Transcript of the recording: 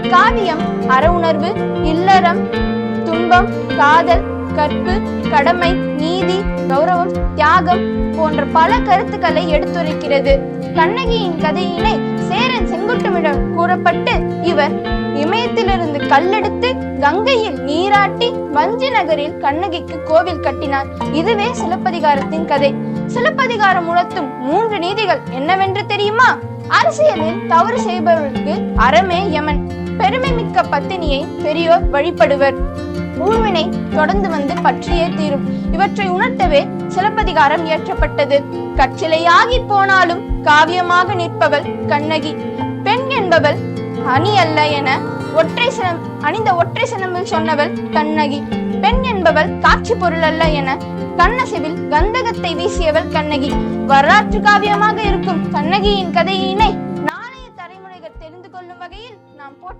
இக்காவியம் அற உணர்வு இல்லறம் துன்பம் காதல் கற்பு கடமை நீதி கௌரவம் தியாகம் போன்ற பல கருத்துக்களை எடுத்துரைக்கிறது. கண்ணகியின் கதையினை சேரன் செங்குட்டுமிடம் கூறப்பட்டு இவர் இமயத்திலிருந்து கல்லெடுத்து கங்கையில் நீராட்டி வஞ்சி நகரில் கண்ணகிக்கு கோவில் கட்டினார். இதுவே சிலப்பதிகாரத்தின் கதை. சிலப்பதிகாரம் உணர்த்தும் மூன்று நீதிகள் என்னவென்று தெரியுமா? அரசியலில் தவறு செய்பவர்களுக்கு அறமே யமன். வலிமைமிக்க பத்தினியை பெரியோர் வழிபடுவர். ஊழ்வினை தொடர்ந்து வந்து பற்றியே தீரும். இவற்றை உணர்த்தவே சிலப்பதிகாரம் இயற்றப்பட்டது. கச்சிலையாகி போனாலும் காவியமாக நிற்பவள் கண்ணகி. பெண் என்பவள் அணி அல்ல என ஒற்றை சினம் அணிந்த ஒற்றை சினமில் சொன்னவள் கண்ணகி. பெண் என்பவள் காட்சி பொருள் அல்ல என கண்ணசிவில் கந்தகத்தை வீசியவள் கண்ணகி. வரலாற்று காவியமாக இருக்கும் கண்ணகியின் கதையினை நாளைய தலைமுறைகள் தெரிந்து கொள்ளும் வகையில் நாம் போற்றி